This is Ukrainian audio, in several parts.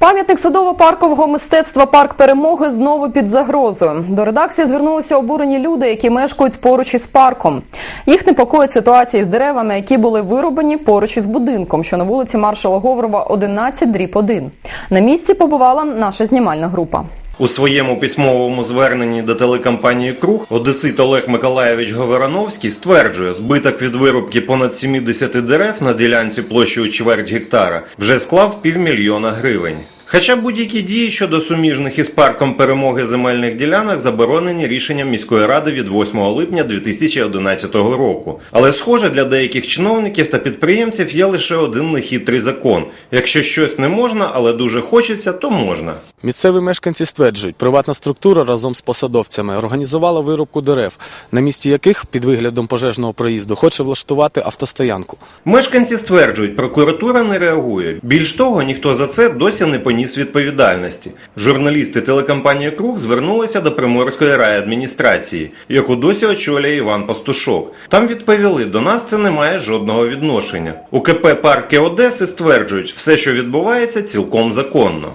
Пам'ятник садово-паркового мистецтва Парк Перемоги знову під загрозою. До редакції звернулися обурені люди, які мешкають поруч із парком. Їх непокоїть ситуація з деревами, які були вирубані поруч із будинком, що на вулиці Маршала Говорова 11 дріб 1. На місці побувала наша знімальна група. У своєму письмовому зверненні до телекомпанії Круг Одесит Олег Миколаєвич Говорановський стверджує, збиток від вирубки понад 70 дерев на ділянці площею чверть гектара вже склав півмільйона гривень. Хоча будь-які дії щодо суміжних із парком перемоги земельних ділянок заборонені рішенням міської ради від 8 липня 2011 року. Але схоже, для деяких чиновників та підприємців є лише один нехитрий закон: якщо щось не можна, але дуже хочеться, то можна. Місцеві мешканці стверджують, приватна структура разом з посадовцями організувала вирубку дерев, на місці яких під виглядом пожежного проїзду хоче влаштувати автостоянку. Мешканці стверджують, прокуратура не реагує. Більш того, ніхто за це досі не поніс відповідальності. Журналісти телекомпанії Круг звернулися до Приморської райадміністрації, яку досі очолює Іван Пастушок. Там відповіли, до нас це не має жодного відношення. У КП Парки Одеси стверджують, все, що відбувається, цілком законно.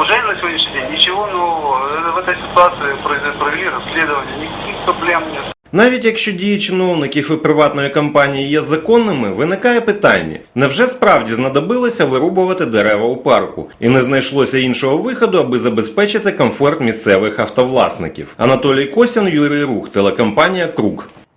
Уже на сегодняшний день ничего нового. Э, В ситуации произ- провели расследование, никаких проблем нет. Навіть якщо дії чиновників і приватної компанії є законними, виникає питання: невже справді знадобилося вирубувати дерева у парку, і не знайшлося іншого виходу, аби забезпечити комфорт місцевих автовласників? Анатолій Косін, Юрій Рух, телекомпанія Круг.